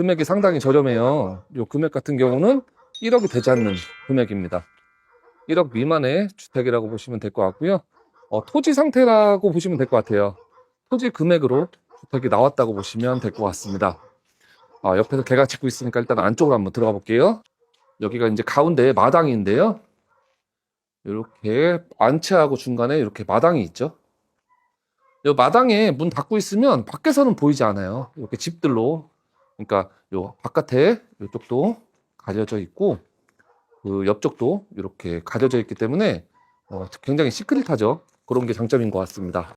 금액이 상당히 저렴해요. 요 금액 같은 경우는 1억이 되지 않는 금액입니다. 1억 미만의 주택이라고 보시면 될 것 같고요. 어, 토지 상태라고 보시면 될 것 같아요. 토지 금액으로 주택이 나왔다고 보시면 될 것 같습니다. 아, 옆에서 개가 짖고 있으니까 일단 안쪽으로 한번 들어가 볼게요. 여기가 이제 가운데 마당인데요. 이렇게 안채하고 중간에 이렇게 마당이 있죠. 이 마당에 문 닫고 있으면 밖에서는 보이지 않아요. 이렇게 집들로. 그러니까 요 바깥에 이쪽도 가려져 있고 그 옆쪽도 이렇게 가려져 있기 때문에 어, 굉장히 시크릿하죠. 그런 게 장점인 것 같습니다.